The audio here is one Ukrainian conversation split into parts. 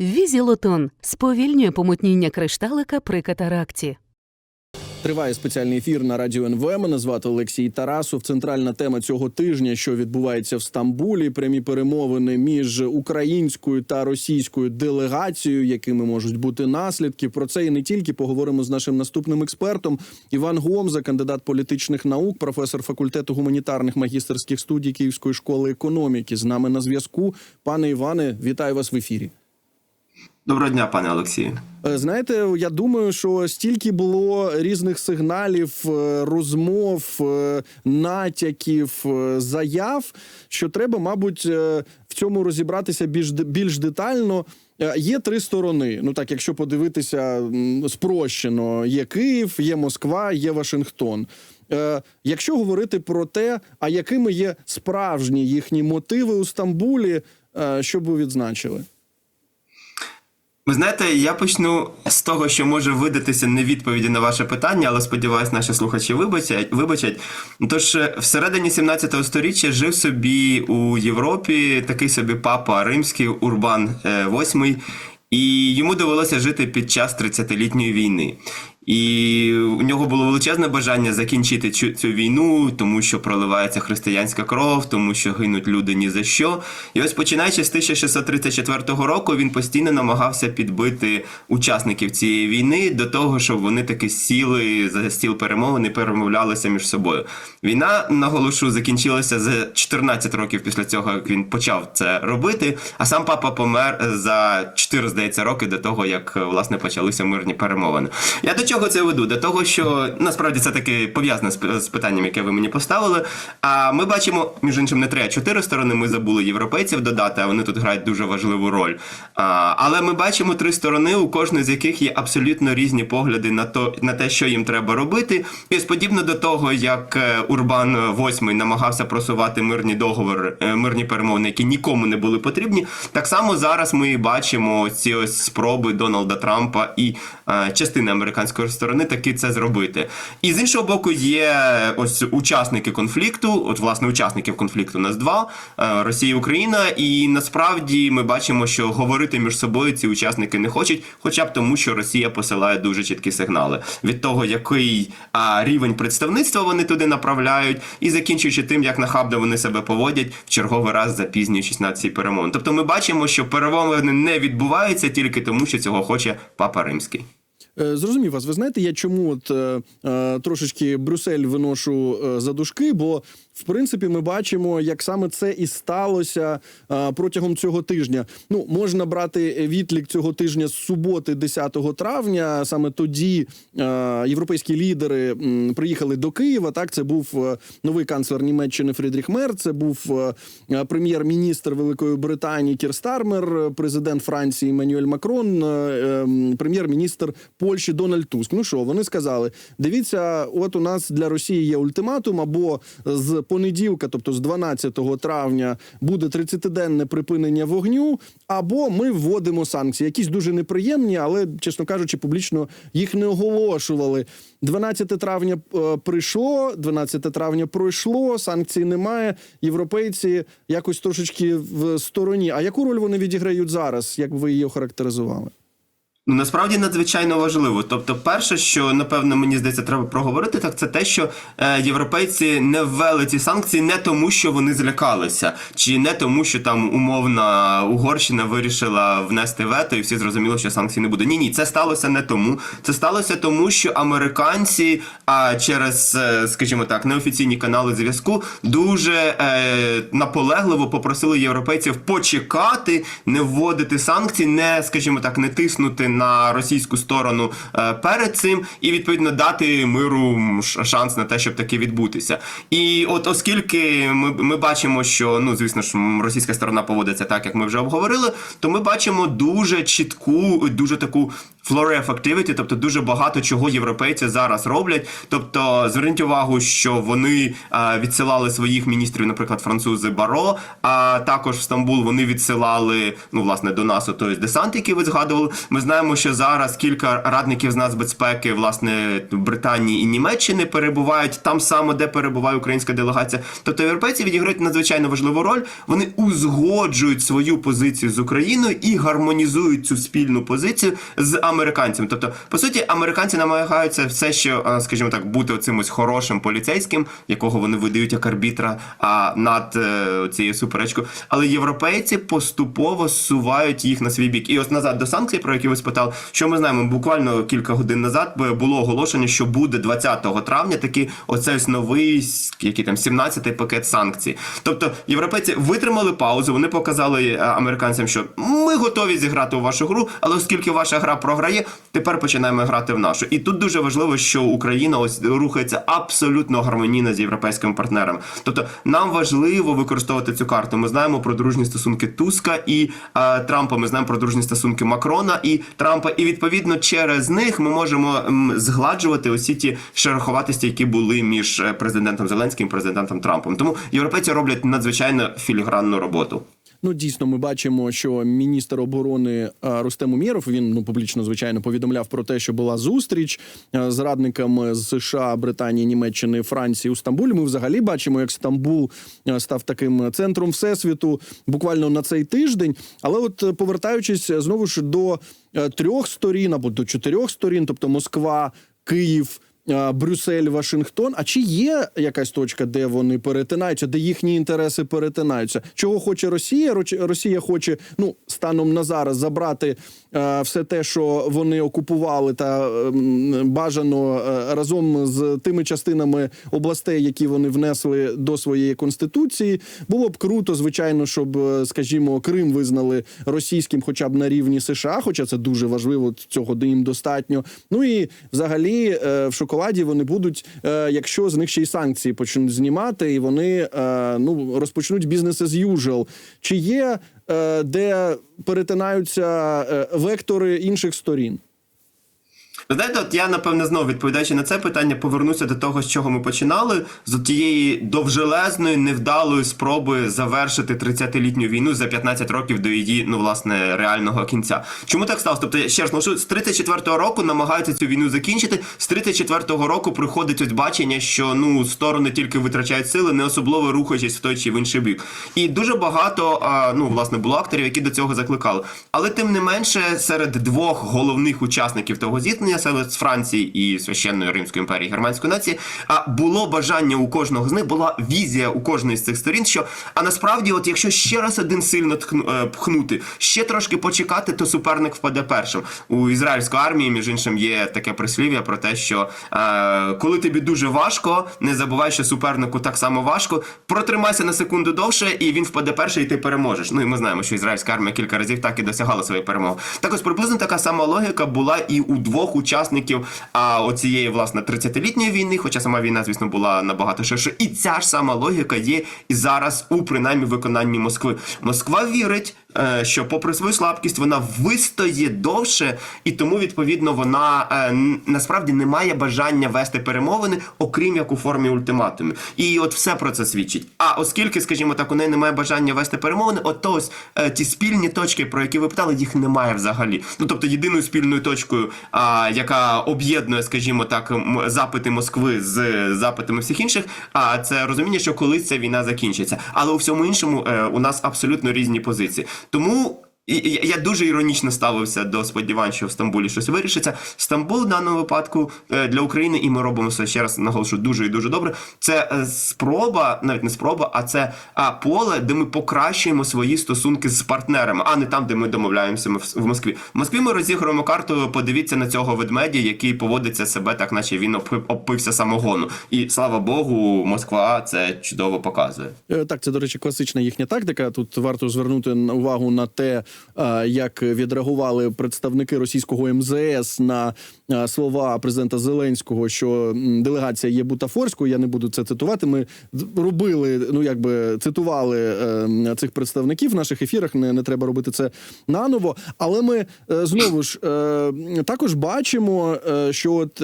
Візілотон сповільнює помутніння кришталика при катаракті. Триває спеціальний ефір на радіо НВ. Мене звати Олексій Тарасов. Центральна тема цього тижня, що відбувається в Стамбулі, прямі перемовини між українською та російською делегацією, якими можуть бути наслідки. Про це і не тільки поговоримо з нашим наступним експертом. Іван Гомза, кандидат політичних наук, професор факультету гуманітарних магістерських студій Київської школи економіки. З нами на зв'язку. Пане Іване, вітаю вас в ефірі. Доброго дня, пане Олексію. Е, Знаєте, я думаю, що стільки було різних сигналів, е, розмов, е, натяків, заяв, що треба, мабуть, в цьому розібратися більш більш детально. Є три сторони. Ну так, якщо подивитися спрощено, є Київ, є Москва, є Вашингтон. Якщо говорити про те, а якими є справжні їхні мотиви у Стамбулі, що б ви відзначили? Ви знаєте, я почну з того, що може видатися не відповіді на ваше питання, але сподіваюся, наші слухачі вибачать. вибачать. Тож е, всередині 17 століття жив собі у Європі такий собі папа римський Урбан VIII, і йому довелося жити під час 30-літньої війни. І у нього було величезне бажання закінчити цю, цю війну, тому що проливається християнська кров, тому що гинуть люди ні за що. І ось починаючи з 1634 року, він постійно намагався підбити учасників цієї війни до того, щоб вони таки сіли за стіл перемовин і перемовлялися між собою. Війна, наголошу, закінчилася за 14 років після цього, як він почав це робити. А сам папа помер за 4, здається, роки до того, як власне почалися мирні перемовини. Я до чого це веду? До того, що насправді це таки пов'язане з, питанням, яке ви мені поставили. А ми бачимо, між іншим, не три, а чотири сторони. Ми забули європейців додати, а вони тут грають дуже важливу роль. А, але ми бачимо три сторони, у кожної з яких є абсолютно різні погляди на то на те, що їм треба робити. І подібно до того, як е, Урбан VIII намагався просувати мирні договори, е, мирні перемовини, які нікому не були потрібні. Так само зараз ми бачимо ці ось спроби Дональда Трампа і е, частини американської сторони таки це зробити. І з іншого боку, є ось учасники конфлікту. От, власне, учасників конфлікту нас два: е, Росія і Україна. І насправді ми бачимо, що говорити між собою ці учасники не хочуть, хоча б тому, що Росія посилає дуже чіткі сигнали від того, який рівень представництва вони туди направляють, і закінчуючи тим, як нахабно вони себе поводять в черговий раз запізнюючись на ці перемовини. Тобто, ми бачимо, що перемовини не відбуваються тільки тому, що цього хоче Папа Римський. Е, Зрозумів вас. Ви знаєте, я чому от е, е, трошечки Брюссель виношу за душки, бо в принципі ми бачимо, як саме це і сталося е, протягом цього тижня. Ну можна брати відлік цього тижня з суботи, 10 травня. Саме тоді е, європейські лідери м, приїхали до Києва. Так, це був е, новий канцлер Німеччини Фрідріх Мер. Це був е, е, прем'єр-міністр Великої Британії Кір Стармер, президент Франції Еммануель Макрон, прем'єр-міністр Польщі Дональд Туск. Ну що, вони сказали: дивіться, от у нас для Росії є ультиматум, або з понеділка, тобто з 12 травня, буде 30-денне припинення вогню, або ми вводимо санкції. Якісь дуже неприємні, але чесно кажучи, публічно їх не оголошували. 12 травня е, прийшло, 12 травня пройшло, санкцій немає. Європейці якось трошечки в стороні. А яку роль вони відіграють зараз? Як ви її охарактеризували? Ну, насправді надзвичайно важливо. Тобто, перше, що напевно мені здається, треба проговорити, так це те, що е, європейці не ввели ці санкції не тому, що вони злякалися, чи не тому, що там умовна Угорщина вирішила внести вето, і всі зрозуміли, що санкцій не буде. Ні, ні, це сталося не тому. Це сталося тому, що американці, а через, е, скажімо так, неофіційні канали зв'язку дуже е, наполегливо попросили європейців почекати, не вводити санкції, не, скажімо так, не тиснути на російську сторону е, перед цим, і відповідно дати миру шанс на те, щоб таке відбутися. І от оскільки ми, ми бачимо, що ну звісно ж російська сторона поводиться так, як ми вже обговорили, то ми бачимо дуже чітку, дуже таку flurry of тобто дуже багато чого європейці зараз роблять. Тобто, зверніть увагу, що вони а, відсилали своїх міністрів, наприклад, французи Баро. А також в Стамбул вони відсилали ну власне до нас той десант, який ви згадували. Ми знаємо, що зараз кілька радників з нацбезпеки, власне, Британії і Німеччини перебувають там саме, де перебуває українська делегація. Тобто європейці відіграють надзвичайно важливу роль. Вони узгоджують свою позицію з Україною і гармонізують цю спільну позицію з американцями. Тобто, по суті, американці намагаються все ще, скажімо так, бути оцим ось хорошим поліцейським, якого вони видають як арбітра а, над е, цією суперечкою. Але європейці поступово зсувають їх на свій бік. І ось назад до санкцій, про які ви спитали, що ми знаємо, буквально кілька годин назад було оголошено, що буде 20 травня такий оцей новий який там 17-й пакет санкцій. Тобто європейці витримали паузу, вони показали е, американцям, що ми готові зіграти у вашу гру, але оскільки ваша гра програє, тепер починаємо грати в нашу. І тут дуже важливо, що Україна ось рухається абсолютно гармонійно з європейськими партнерами. Тобто нам важливо використовувати цю карту. Ми знаємо про дружні стосунки Туска і е, Трампа. Ми знаємо про дружні стосунки Макрона і Трампа. І відповідно через них ми можемо згладжувати усі ті шероховатості, які були між е, президентом Зеленським і президентом Трампом. Тому європейці роблять надзвичайно філігранну роботу. Ну, дійсно, ми бачимо, що міністр оборони а, Рустем Умєров, він ну публічно звичайно повідомляв про те, що була зустріч з радниками з США, Британії, Німеччини, Франції у Стамбулі. Ми взагалі бачимо, як Стамбул став таким центром всесвіту буквально на цей тиждень. Але, от е, повертаючись е, знову ж до е, трьох сторін або до чотирьох сторін, тобто Москва, Київ. Брюссель, Вашингтон. А чи є якась точка, де вони перетинаються, де їхні інтереси перетинаються? Чого хоче Росія? Росія хоче ну станом на зараз забрати е, все те, що вони окупували, та ем, бажано е, разом з тими частинами областей, які вони внесли до своєї конституції. Було б круто, звичайно, щоб, е, скажімо, Крим визнали російським, хоча б на рівні США, хоча це дуже важливо, цього їм достатньо. Ну і взагалі в шоколаді вони будуть, е, якщо з них ще й санкції почнуть знімати, і вони е, ну розпочнуть бізнес as usual. Чи є е, де перетинаються вектори інших сторін? Ви Знаєте, от я напевне знову відповідаючи на це питання, повернуся до того, з чого ми починали, з тієї довжелезної, невдалої спроби завершити 30-літню війну за 15 років до її, ну власне, реального кінця. Чому так сталося? Тобто, ще раз наголошую, з 34-го року намагаються цю війну закінчити. З 34-го року приходить ось бачення, що ну сторони тільки витрачають сили, не особливо рухаючись в той чи в інший бік. І дуже багато а, ну власне було акторів, які до цього закликали. Але тим не менше, серед двох головних учасників того зіткнення, серед Франції і священної Римської імперії германської нації, а було бажання у кожного з них, була візія у кожної з цих сторін. Що а насправді, от якщо ще раз один сильно е, пхнути, ще трошки почекати, то суперник впаде першим. У ізраїльської армії, між іншим, є таке прислів'я про те, що е, коли тобі дуже важко, не забувай, що супернику так само важко. Протримайся на секунду довше, і він впаде перший, і ти переможеш. Ну і ми знаємо, що ізраїльська армія кілька разів так і досягала своєї перемоги. Так ось приблизно така сама логіка була і у двох учасників а, оцієї власне 30-літньої війни, хоча сама війна, звісно, була набагато ширше. І ця ж сама логіка є і зараз у принаймні виконанні Москви. Москва вірить. Е, Що, попри свою слабкість, вона вистоє довше, і тому відповідно вона е, насправді не має бажання вести перемовини, окрім як у формі ультиматумів. І от все про це свідчить. А оскільки, скажімо так, у неї немає бажання вести перемовини, от ось е, ті спільні точки, про які ви питали, їх немає взагалі. Ну тобто єдиною спільною точкою, яка об'єднує, скажімо так, запити Москви з запитами всіх інших, а це розуміння, що колись ця війна закінчиться. Але у всьому іншому у нас абсолютно різні позиції. Тому. Я- дуже іронічно ставився до сподівань, що в Стамбулі щось вирішиться. Стамбул в даному випадку е, для України, і ми робимо це ще раз наголошую дуже і дуже добре. Це е, спроба, навіть не спроба, а це поле, де ми покращуємо свої стосунки з партнерами, а не там, де ми домовляємося в Москві. В Москві ми розіграємо карту. Подивіться на цього ведмедя, який поводиться себе так, наче він опився самогону. І слава Богу, Москва це чудово показує. Е, Так, це, до речі, класична їхня тактика. Тут варто звернути увагу на те, як відреагували представники російського МЗС на е, слова президента Зеленського, що делегація є бутафорською. Я не буду це цитувати. Ми робили, ну якби цитували е, цих представників в наших ефірах. Не, не треба робити це наново. Але ми е, знову ж е, також бачимо, е, що от.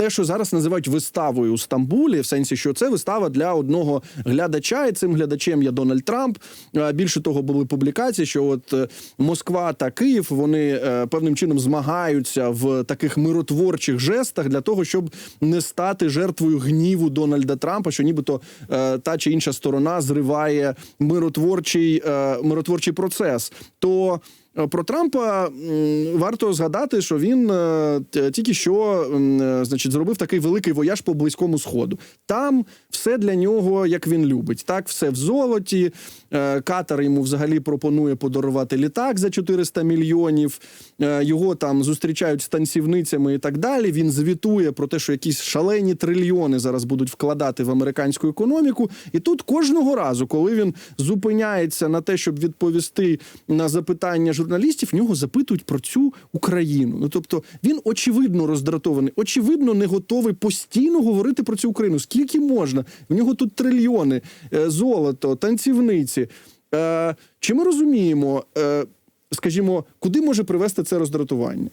Те, що зараз називають виставою у Стамбулі, в сенсі, що це вистава для одного глядача, і цим глядачем є Дональд Трамп. Е, Більше того, були публікації, що от е, Москва та Київ вони е, певним чином змагаються в таких миротворчих жестах для того, щоб не стати жертвою гніву Дональда Трампа, що нібито та чи інша сторона зриває миротворчий, миротворчий процес. То Про Трампа варто згадати, що він е, тільки що е, значить зробив такий великий вояж по близькому сходу. Там все для нього як він любить. Так, все в золоті. Е, Катар йому взагалі пропонує подарувати літак за 400 мільйонів. Е, Його там зустрічають з танцівницями і так далі. Він звітує про те, що якісь шалені трильйони зараз будуть вкладати в американську економіку. І тут кожного разу, коли він зупиняється на те, щоб відповісти на запитання журналістів, в нього запитують про цю Україну. Ну тобто він очевидно роздратований, очевидно, не готовий постійно говорити про цю Україну. Скільки можна? В нього тут трильйони, е, золото, танцівниці. Е, Чи ми розуміємо, е, скажімо, куди може привести це роздратування?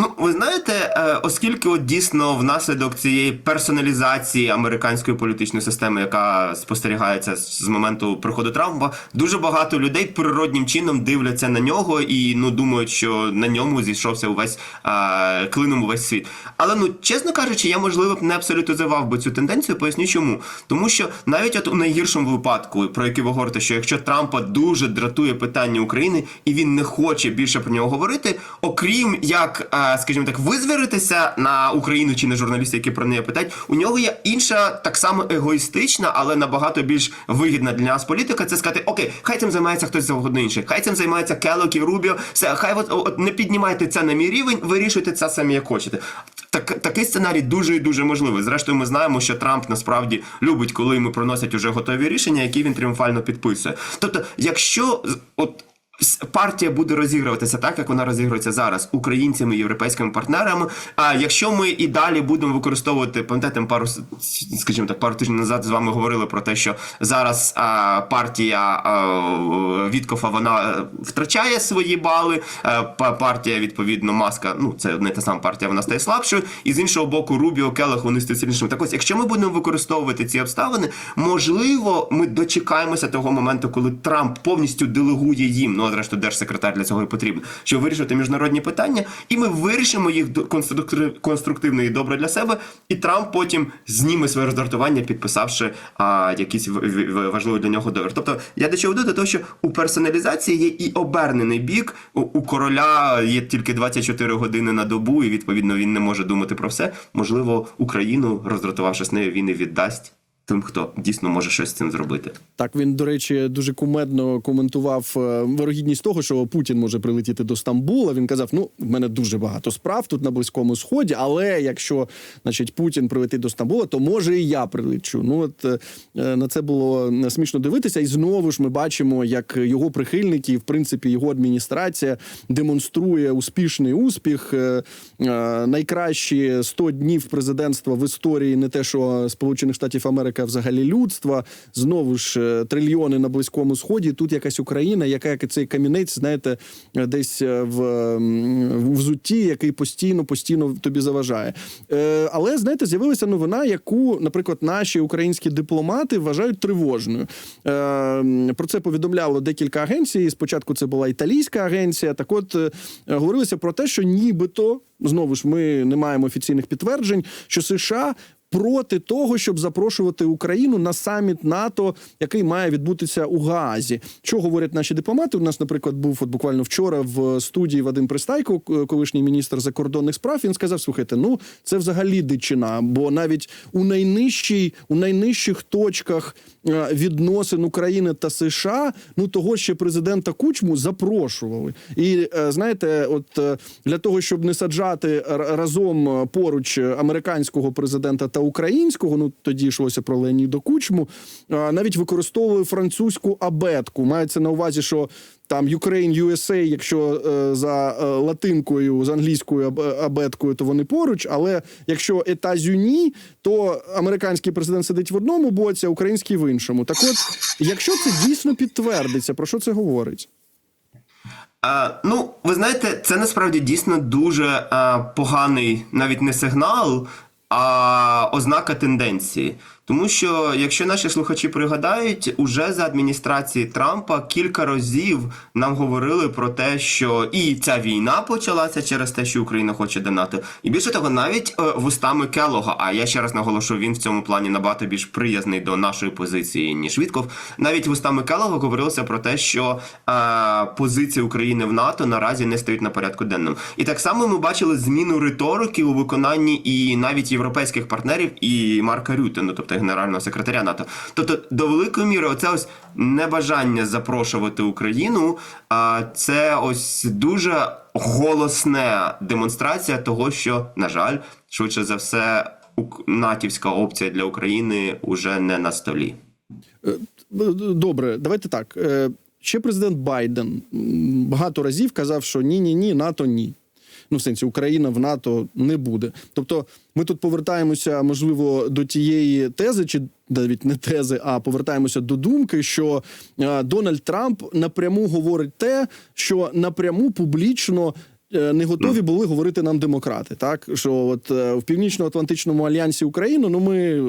Ну, ви знаєте, е, оскільки от дійсно внаслідок цієї персоналізації американської політичної системи, яка спостерігається з моменту приходу Трампа, дуже багато людей природнім чином дивляться на нього і ну думають, що на ньому зійшовся увесь е, клином увесь світ. Але ну чесно кажучи, я можливо б не абсолютизував би цю тенденцію. Поясню чому. Тому що навіть от у найгіршому випадку, про який ви говорите, що якщо Трампа дуже дратує питання України і він не хоче більше про нього говорити, окрім як, е, скажімо так, визвіритися на Україну чи на журналістів, які про неї питають, у нього є інша так само егоїстична, але набагато більш вигідна для нас політика. Це сказати, окей, хай цим займається хтось завгодно інший, хай цим займається Келок і Рубіо. Все, хай от, от не піднімайте це на мій рівень, вирішуйте це самі як хочете. Так, такий сценарій дуже і дуже можливий. Зрештою, ми знаємо, що Трамп насправді любить, коли йому приносять уже готові рішення, які він тріумфально підписує. Тобто, якщо от. Партія буде розігруватися так, як вона розігрується зараз українцями і європейськими партнерами. А якщо ми і далі будемо використовувати, пам'ятаєте, пару скажімо так, пару тижнів назад з вами говорили про те, що зараз а, партія а, Віткофа вона е, втрачає свої бали. а, партія, відповідно, маска, ну це не та сама партія, вона стає слабшою. І з іншого боку, Рубіо, Келех, вони стають сильнішими. Так ось, якщо ми будемо використовувати ці обставини, можливо, ми дочекаємося того моменту, коли Трамп повністю делегує їм. Ну, а зрештою, держсекретар для цього і потрібен, щоб вирішити міжнародні питання, і ми вирішимо їх конструктивно і добре для себе. І Трамп потім зніме своє роздратування, підписавши а, якийсь в- в- в- важливий для нього договір. Тобто, я до чого веду? До того, що у персоналізації є і обернений бік. У, у короля є тільки 24 години на добу, і відповідно він не може думати про все. Можливо, Україну, роздратувавшись нею, він і віддасть тим, хто дійсно може щось з цим зробити. Так він, до речі, дуже кумедно коментував е, вирогідність того, що Путін може прилетіти до Стамбула. Він казав: ну, в мене дуже багато справ тут на близькому сході, але якщо значить Путін прилетить до Стамбула, то може і я прилечу. Ну от е, е, на це було смішно дивитися, і знову ж ми бачимо, як його прихильники, в принципі його адміністрація демонструє успішний успіх. Найкращі 100 днів президентства в історії не те, що Сполучених Штатів Америки, а взагалі людства. Знову ж е, трильйони на близькому сході. Тут якась Україна, яка як цей камінець, знаєте, е, десь е, в, взутті, який постійно постійно тобі заважає. Але знаєте, з'явилася новина, яку, наприклад, наші українські дипломати вважають тривожною. Про це повідомляло декілька агенцій. Спочатку це була італійська агенція. Так, от говорилося про те, що нібито знову ж ми не маємо офіційних підтверджень, що США. Проти того, щоб запрошувати Україну на саміт НАТО, який має відбутися у Гаазі. Що говорять наші дипломати? У нас, наприклад, був от буквально вчора в студії Вадим Пристайко, колишній міністр закордонних справ. Він сказав: слухайте, ну це взагалі дичина, бо навіть у найнижчій, у найнижчих точках відносин України та США, ну того ще президента Кучму запрошували. І е, знаєте, от е, для того, щоб не саджати разом е, поруч американського президента та українського, ну тоді йшлося про Леоніда Кучму, е, навіть використовували французьку абетку. Мається на увазі, що там Ukraine USA, якщо е, за е, латинкою, з англійською аб- абеткою, то вони поруч. Але якщо етазюні, то американський президент сидить в одному боці, а український в іншому. Так от, якщо це дійсно підтвердиться, про що це говорить? А, ну, ви знаєте, це насправді дійсно дуже а, поганий навіть не сигнал, а ознака тенденції. Тому що, якщо наші слухачі пригадають, уже за адміністрації Трампа кілька разів нам говорили про те, що і ця війна почалася через те, що Україна хоче до НАТО. І більше того, навіть е, вустами Келога, а я ще раз наголошу, він в цьому плані набагато більш приязний до нашої позиції, ніж Вітков. Навіть вустами Келога говорилося про те, що е, позиції України в НАТО наразі не стоїть на порядку денному. І так само ми бачили зміну риторики у виконанні і навіть європейських партнерів, і Марка Рюте, ну тобто генерального секретаря НАТО. Тобто, до великої міри, оце ось небажання запрошувати Україну. А це ось дуже голосна демонстрація того, що, на жаль, швидше за все, натівська опція для України уже не на столі. Е, Добре, давайте так. Е, Ще президент Байден багато разів казав, що ні, ні, ні, НАТО ні. Ну, в сенсі, Україна в НАТО не буде. Тобто, ми тут повертаємося, можливо, до тієї тези, чи навіть не тези, а повертаємося до думки, що е, Дональд Трамп напряму говорить те, що напряму публічно. Е, Не готові були говорити нам демократи, так що от е, в північно-атлантичному альянсі Україну, ну ми е,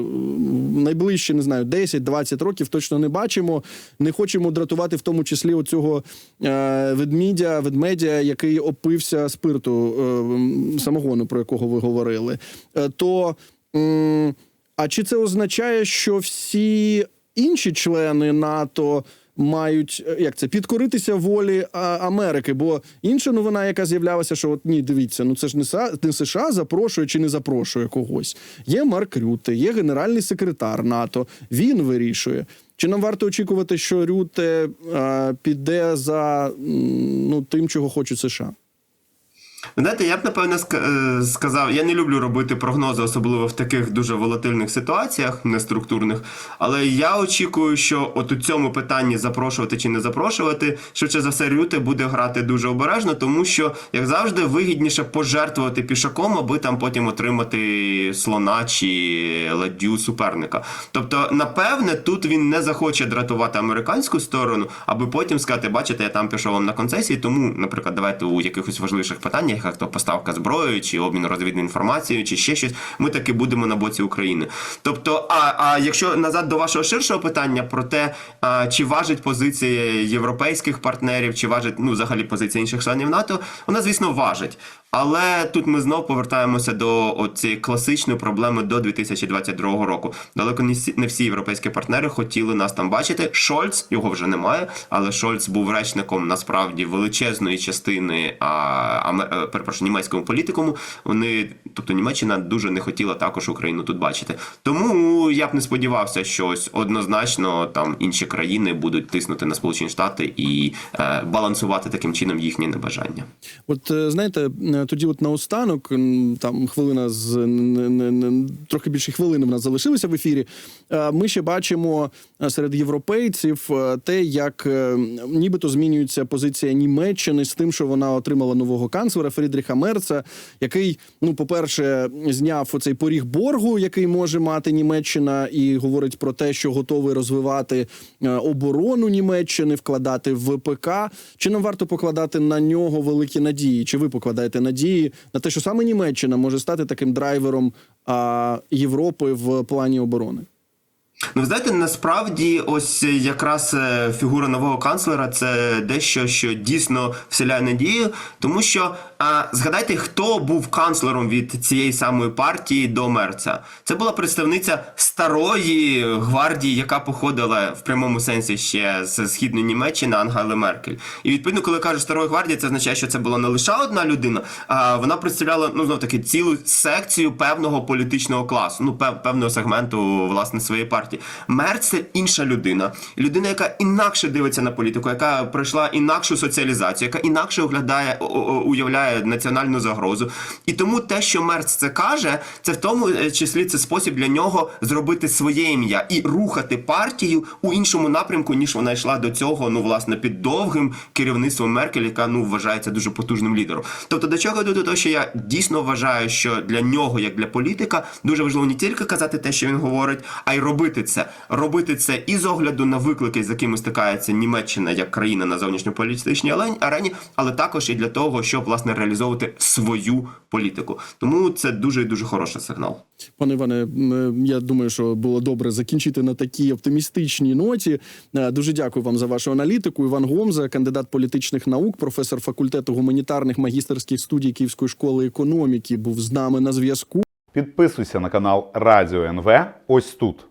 найближчі не знаю 10-20 років точно не бачимо. Не хочемо дратувати, в тому числі оцього ведмідя, ведмедя, який опився спирту самогону, про якого ви говорили. То а чи це означає, що всі інші члени НАТО? Мають е, як це підкоритися волі Америки, бо інша новина, яка з'являлася, що от ні, дивіться, ну це ж не США, не США запрошує чи не запрошує когось. Є Марк Рюте, є генеральний секретар НАТО. Він вирішує. Чи нам варто очікувати, що Рюте е, піде за ну тим, чого хочуть США? Знаєте, я б напевно е, сказав, я не люблю робити прогнози, особливо в таких дуже волатильних ситуаціях, неструктурних. Але я очікую, що от у цьому питанні запрошувати чи не запрошувати, швидше за все, Рюте буде грати дуже обережно, тому що, як завжди, вигідніше пожертвувати пішаком, аби там потім отримати слона чи ладдю суперника. Тобто, напевне, тут він не захоче дратувати американську сторону, аби потім сказати, бачите, я там пішов вам на концесії, тому, наприклад, давайте у якихось важливіших питаннях, як то поставка зброї, чи обмін розвідною інформацією, чи ще щось, ми таки будемо на боці України. Тобто, а, а якщо назад до вашого ширшого питання про те, а, чи важить позиція європейських партнерів, чи важить ну взагалі позиція інших членів НАТО, вона, звісно, важить. Але тут ми знов повертаємося до цієї класичної проблеми до 2022 року. Далеко не всі, європейські партнери хотіли нас там бачити. Шольц його вже немає, але Шольц був речником насправді величезної частини а, перепрошую, німецькому політикуму. Вони, тобто Німеччина дуже не хотіла також Україну тут бачити. Тому я б не сподівався, що ось однозначно там інші країни будуть тиснути на Сполучені Штати і е, балансувати таким чином їхні небажання. От е, знаєте, е, тоді, от наостанок, там хвилина з не, трохи більше хвилини в нас залишилося в ефірі. Е, Ми ще бачимо серед європейців те, як нібито змінюється позиція Німеччини з тим, що вона отримала нового канцлера Фрідріха Мерца, який, ну, по-перше, зняв оцей поріг боргу, який може мати Німеччина, і говорить про те, що готовий розвивати е, оборону Німеччини, вкладати в ВПК. Чи нам варто покладати на нього великі надії? Чи ви покладаєте надії на те, що саме Німеччина може стати таким драйвером а, Європи в плані оборони? Ну, ви знаєте, насправді, ось якраз е, фігура нового канцлера це дещо, що дійсно вселяє надію, тому що а, згадайте, хто був канцлером від цієї самої партії до Мерца. Це була представниця старої гвардії, яка походила в прямому сенсі ще з східної Німеччини Ангели Меркель. І відповідно, коли кажуть старої гвардії, це означає, що це була не лише одна людина, а вона представляла ну знов таки цілу секцію певного політичного класу, ну пев- певного сегменту власне своєї партії. Мерц це інша людина, людина, яка інакше дивиться на політику, яка пройшла інакшу соціалізацію, яка інакше оглядає, о- уявляє національну загрозу. І тому те, що Мерц це каже, це в тому е, числі це спосіб для нього зробити своє ім'я і рухати партію у іншому напрямку, ніж вона йшла до цього. Ну власне під довгим керівництвом Меркель, яка ну вважається дуже потужним лідером. Тобто до чого йду до того, що я дійсно вважаю, що для нього, як для політика, дуже важливо не тільки казати те, що він говорить, а й робити це. Робити це і з огляду на виклики, з якими стикається Німеччина як країна на зовнішньополітичній арені, але також і для того, щоб власне реалізовувати свою політику. Тому це дуже і дуже хороший сигнал. Пане Іване, я думаю, що було добре закінчити на такій оптимістичній ноті. Е, Дуже дякую вам за вашу аналітику. Іван Гомза, кандидат політичних наук, професор факультету гуманітарних магістерських студій Київської школи економіки, був з нами на зв'язку. Підписуйся на канал Радіо НВ ось тут.